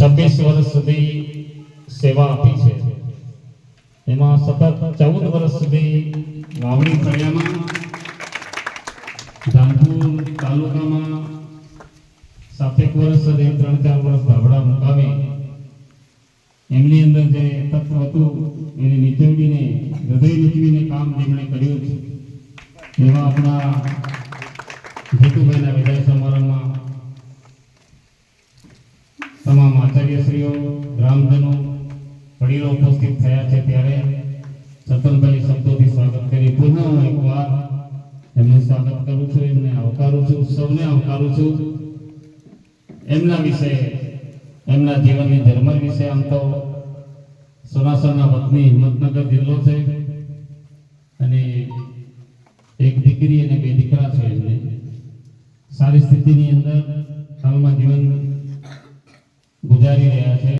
છવ્વીસ વર્ષ સુધી સેવા આપી છે. એમાં સતત ચૌદ વર્ષ સુધી વાવણી ફળિયામાં ધામપુર તાલુકામાં સાતેક વર્ષ સુધી ત્રણ ચાર વર્ષ ધાબળા મુકાવી એમની અંદર જે તત્વ હતું, એને નીચોડીને, હૃદય નીચવીને કામ જેમણે કર્યું છે. એવા આપણા જીતુભાઈના આચાર્યશ્રીઓ ગ્રામજનો વડીલો ઉપસ્થિત થયા છે ત્યારે સતનભાઈ શબ્દોથી સ્વાગત કરી. પુનઃ હું એકવાર એમનું સ્વાગત કરું છું, એમને આવકારું છું, સૌને આવકારું છું. એમના વિશે, એમના જીવનની ધર્મ વિશે આમ તો સોનાસરના વતની હિંમતનગર જિલ્લો છે અને એક દીકરી અને બે દીકરા છે એમને. સારી સ્થિતિની અંદર હાલમાં જીવન ગુજારી રહ્યા છે.